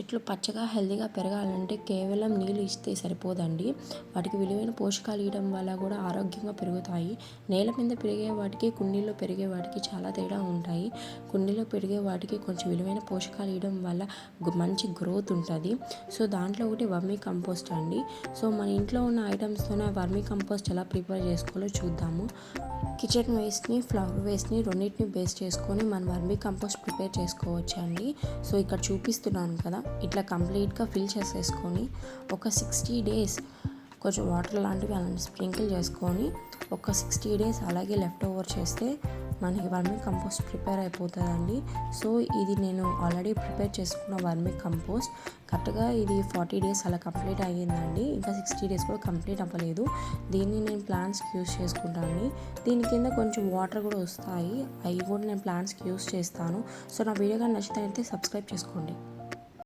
చెట్లు పచ్చగా హెల్దీగా పెరగాలంటే కేవలం నీళ్ళు ఇస్తే సరిపోదండి. వాటికి విలువైన పోషకాలు ఇవ్వడం వల్ల కూడా ఆరోగ్యంగా పెరుగుతాయి. నేల మీద పెరిగే వాటికి కుండీలో పెరిగే వాటికి చాలా తేడా ఉంటాయి. కుండీలో పెరిగే వాటికి కొంచెం విలువైన పోషకాలు ఇవ్వడం వల్ల మంచి గ్రోత్ ఉంటుంది. సో దాంట్లో ఒకటి వర్మీ కంపోస్ట్ అండి. సో మన ఇంట్లో ఉన్న ఐటమ్స్తోనే వర్మీ కంపోస్ట్ ఎలా ప్రిపేర్ చేసుకోవాలో చూద్దాము. కిచెన్ వేస్ట్ని ఫ్లవర్ వేస్ట్ని రెండింటిని బేస్ చేసుకొని మనం వర్మీ కంపోస్ట్ ప్రిపేర్ చేసుకోవచ్చు అండి సో ఇక్కడ చూపిస్తున్నాను కదా. ఇట్లా కంప్లీట్గా ఫిల్ చేసేసుకొని ఒక సిక్స్టీ డేస్ కొంచెం వాటర్ లాంటివి అలాంటి స్ప్రింకిల్ చేసుకొని ఒక సిక్స్టీ డేస్ అలాగే లెఫ్ట్ ఓవర్ చేస్తే మనకి వర్మీ కంపోస్ట్ ప్రిపేర్ అయిపోతుందండి. సో ఇది నేను ఆల్రెడీ ప్రిపేర్ చేసుకున్న వర్మీ కంపోస్ట్. కరెక్ట్గా ఇది ఫార్టీ డేస్ అలా కంప్లీట్ అయ్యిందండి. ఇంకా సిక్స్టీ డేస్ కూడా కంప్లీట్ అవ్వలేదు. దీన్ని నేను ప్లాంట్స్కి యూస్ చేసుకుంటాను దీని కింద కొంచెం వాటర్ కూడా వస్తాయి. అవి కూడా నేను ప్లాంట్స్కి యూస్ చేస్తాను. సో నా వీడియో కానీ నచ్చితే సబ్స్క్రైబ్ చేసుకోండి.